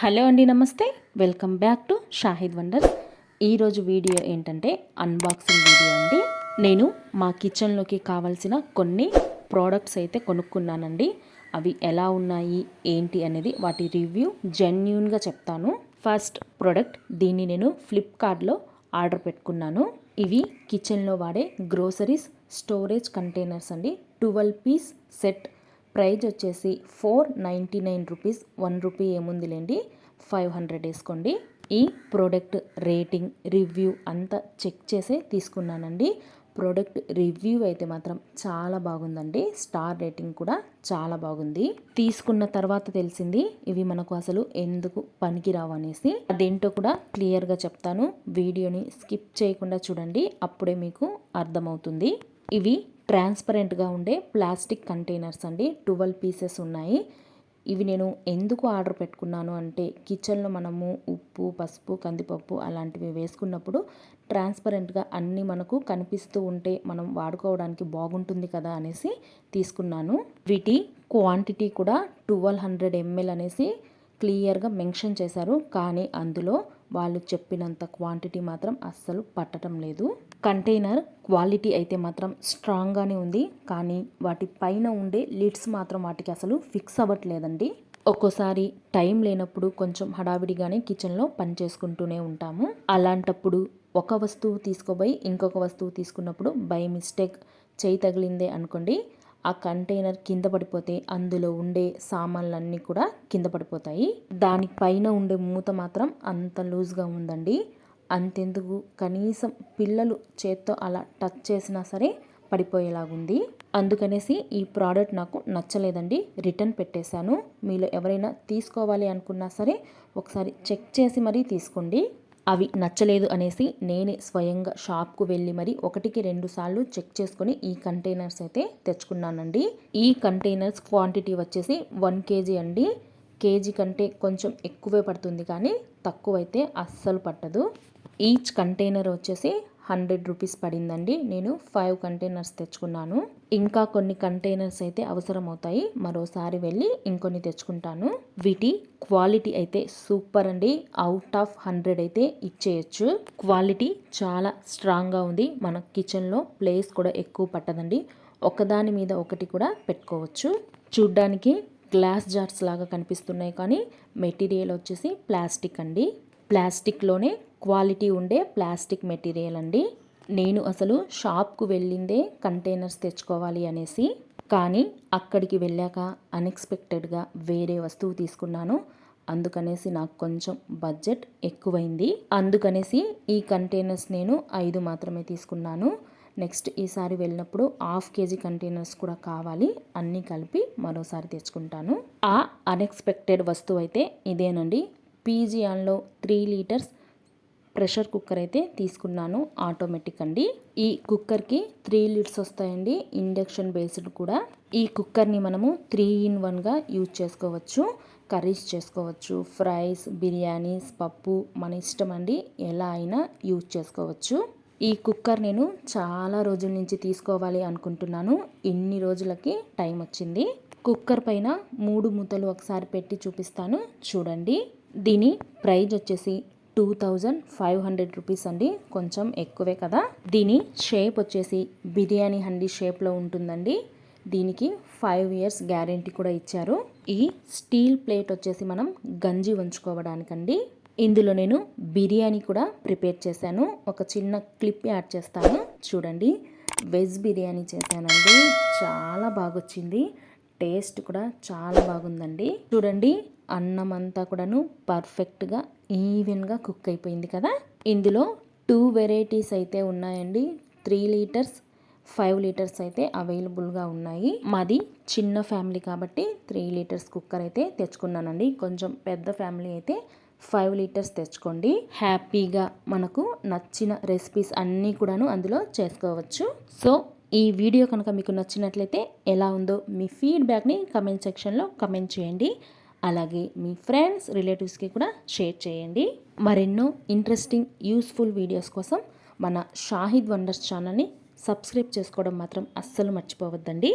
Hello అండి నమస్తే. Welcome back to Shahid wonders ఈరోజు వీడియో ఏంటంటే అన్బాక్సింగ్ వీడియో అండి. నేను మా కిచెన్లోకి కావాల్సిన కొన్ని ప్రోడక్ట్స్ అయితే కొనుక్కున్నానండి. అవి ఎలా ఉన్నాయి ఏంటి అనేది వాటి రివ్యూ జెన్యున్గా చెప్తాను. ఫస్ట్ ప్రోడక్ట్ దీన్ని నేను ఫ్లిప్కార్ట్లో ఆర్డర్ పెట్టుకున్నాను. ఇవి కిచెన్లో వాడే గ్రోసరీస్ స్టోరేజ్ కంటైనర్స్ అండి. ట్వెల్వ్ పీస్ సెట్ ప్రైజ్ వచ్చేసి four ninety nine rupees one rupee ఏముందిలేండి? Five hundred వేసుకోండి. ఈ ప్రోడక్ట్ రేటింగ్ రివ్యూ అంతా చెక్ చేసే తీసుకున్నానండి. ప్రోడక్ట్ రివ్యూ అయితే మాత్రం చాలా బాగుందండి. స్టార్ రేటింగ్ కూడా చాలా బాగుంది. తీసుకున్న తర్వాత తెలిసింది ఇవి మనకు అసలు ఎందుకు పనికిరావు అనేసి. అదేంటో కూడా క్లియర్గా చెప్తాను. వీడియోని స్కిప్ చేయకుండా చూడండి అప్పుడే మీకు అర్థమవుతుంది. ఇవి ట్రాన్స్పరెంట్గా ఉండే ప్లాస్టిక్ కంటైనర్స్ అండి. ట్వెల్వ్ పీసెస్ ఉన్నాయి. ఇవి నేను ఎందుకు ఆర్డర్ పెట్టుకున్నాను అంటే కిచెన్లో మనము ఉప్పు పసుపు కందిపప్పు అలాంటివి వేసుకున్నప్పుడు ట్రాన్స్పరెంట్గా అన్నీ మనకు కనిపిస్తూ ఉంటే మనం వాడుకోవడానికి బాగుంటుంది కదా అనేసి తీసుకున్నాను. వీటి క్వాంటిటీ కూడా ట్వెల్వ్ హండ్రెడ్ ఎంఎల్ అనేసి క్లియర్గా మెన్షన్ చేశారు. కానీ అందులో వాళ్ళు చెప్పినంత క్వాంటిటీ మాత్రం అస్సలు పట్టడం లేదు. కంటైనర్ క్వాలిటీ అయితే మాత్రం స్ట్రాంగ్గానే ఉంది. కానీ వాటి పైన ఉండే లిడ్స్ మాత్రం వాటికి అసలు ఫిక్స్ అవ్వట్లేదండి. ఒక్కోసారి టైం లేనప్పుడు కొంచెం హడావిడిగానే కిచెన్లో పని చేసుకుంటూనే ఉంటాము. అలాంటప్పుడు ఒక వస్తువు తీసుకోబోయి ఇంకొక వస్తువు తీసుకున్నప్పుడు బై మిస్టేక్ చేయి తగిలిందే అనుకోండి ఆ కంటైనర్ కింద పడిపోతే అందులో ఉండే సామాన్లన్నీ కూడా కింద పడిపోతాయి. దానిపైన ఉండే మూత మాత్రం అంత లూజ్గా ఉందండి. అంతెందుకు? కనీసం పిల్లలు చేత్తో అలా టచ్ చేసినా సరే పడిపోయేలాగుంది. అందుకనేసి ఈ ప్రోడక్ట్ నాకు నచ్చలేదండి. రిటర్న్ పెట్టేశాను. మీలో ఎవరైనా తీసుకోవాలి అనుకున్నా సరే ఒకసారి చెక్ చేసి మరీ తీసుకోండి. అవి నచ్చలేదు అనేసి నేనే స్వయంగా షాప్కు వెళ్ళి మరి ఒకటికి రెండు సార్లు చెక్ చేసుకొని ఈ కంటైనర్స్ అయితే తెచ్చుకున్నానండి. ఈ కంటైనర్స్ క్వాంటిటీ వచ్చేసి వన్ కేజీ అండి. కేజీ కంటే కొంచెం ఎక్కువే పడుతుంది కానీ తక్కువైతే అస్సలు పట్టదు. ఈచ్ కంటైనర్ వచ్చేసి హండ్రెడ్ రూపీస్ పడిందండి. నేను ఫైవ్ కంటైనర్స్ తెచ్చుకున్నాను. ఇంకా కొన్ని కంటైనర్స్ అయితే అవసరం అవుతాయి మరోసారి వెళ్ళి ఇంకొన్ని తెచ్చుకుంటాను. వీటి క్వాలిటీ అయితే సూపర్ అండి. అవుట్ ఆఫ్ హండ్రెడ్ అయితే ఇచ్చేయచ్చు. క్వాలిటీ చాలా స్ట్రాంగ్గా ఉంది. మన కిచెన్లో ప్లేస్ కూడా ఎక్కువ పట్టదండి. ఒకదాని మీద ఒకటి కూడా పెట్టుకోవచ్చు. చూడ్డానికి గ్లాస్ జార్స్ లాగా కనిపిస్తున్నాయి కానీ మెటీరియల్ వచ్చేసి ప్లాస్టిక్ అండి. ప్లాస్టిక్లోనే క్వాలిటీ ఉండే ప్లాస్టిక్ మెటీరియల్ అండి. నేను అసలు షాప్కు వెళ్ళిందే కంటైనర్స్ తెచ్చుకోవాలి అనేసి కానీ అక్కడికి వెళ్ళాక అన్ఎక్స్పెక్టెడ్గా వేరే వస్తువు తీసుకున్నాను. అందుకనేసి నాకు కొంచెం బడ్జెట్ ఎక్కువైంది. అందుకనేసి ఈ కంటైనర్స్ నేను ఐదు మాత్రమే తీసుకున్నాను. నెక్స్ట్ ఈసారి వెళ్ళినప్పుడు హాఫ్ కేజీ కంటైనర్స్ కూడా కావాలి. అన్నీ కలిపి మరోసారి తెచ్చుకుంటాను. ఆ అన్ఎక్స్పెక్టెడ్ వస్తువు అయితే ఇదేనండి. పీజియాన్లో త్రీ లీటర్స్ ప్రెషర్ కుక్కర్ అయితే తీసుకున్నాను ఆటోమేటిక్ అండి. ఈ కుక్కర్కి త్రీ లిడ్స్ వస్తాయండి. ఇండక్షన్ బేస్డ్ కూడా. ఈ కుక్కర్ని మనము త్రీ ఇన్ వన్గా యూజ్ చేసుకోవచ్చు. కర్రీస్ చేసుకోవచ్చు. ఫ్రైస్ బిర్యానీస్ పప్పు మన ఇష్టం అండి. ఎలా అయినా యూజ్ చేసుకోవచ్చు. ఈ కుక్కర్ నేను చాలా రోజుల నుంచి తీసుకోవాలి అనుకుంటున్నాను. ఇన్ని రోజులకి టైం వచ్చింది. కుక్కర్ పైన మూడు మూతలు ఒకసారి పెట్టి చూపిస్తాను. చూడండి. దీని ప్రైజ్ వచ్చేసి two thousand five hundred rupees అండి. కొంచెం ఎక్కువే కదా. దీని షేప్ వచ్చేసి బిర్యానీ హండీ షేప్లో ఉంటుందండి. దీనికి ఫైవ్ ఇయర్స్ గ్యారంటీ కూడా ఇచ్చారు. ఈ స్టీల్ ప్లేట్ వచ్చేసి మనం గంజి ఉంచుకోవడానికండి ఇందులో నేను బిర్యానీ కూడా ప్రిపేర్ చేశాను. ఒక చిన్న క్లిప్ యాడ్ చేస్తాను. చూడండి. వెజ్ బిర్యానీ చేశానండి. చాలా బాగొచ్చింది. టేస్ట్ కూడా చాలా బాగుందండి. చూడండి. అన్నం అంతా కూడాను పర్ఫెక్ట్గా ఈవెన్గా కుక్ అయిపోయింది కదా? ఇందులో టూ వెరైటీస్ అయితే ఉన్నాయండి. త్రీ లీటర్స్ ఫైవ్ లీటర్స్ అయితే అవైలబుల్గా ఉన్నాయి. మాది చిన్న ఫ్యామిలీ కాబట్టి త్రీ లీటర్స్ కుక్కర్ అయితే తెచ్చుకున్నానండి. కొంచెం పెద్ద ఫ్యామిలీ అయితే ఫైవ్ లీటర్స్ తెచ్చుకోండి. హ్యాపీగా మనకు నచ్చిన రెసిపీస్ అన్నీ కూడాను అందులో చేసుకోవచ్చు. సో ఈ వీడియో కనుక మీకు నచ్చినట్లయితే ఎలా ఉందో మీ ఫీడ్బ్యాక్ని కమెంట్ సెక్షన్లో కమెంట్ చేయండి. అలాగే మీ ఫ్రెండ్స్ రిలేటివ్స్కి కూడా షేర్ చేయండి. మరెన్నో ఇంట్రెస్టింగ్ యూస్ఫుల్ వీడియోస్ కోసం మన షాహిద్ వండర్స్ ఛానల్ని సబ్స్క్రైబ్ చేసుకోవడం మాత్రం అస్సలు మర్చిపోవద్దండి.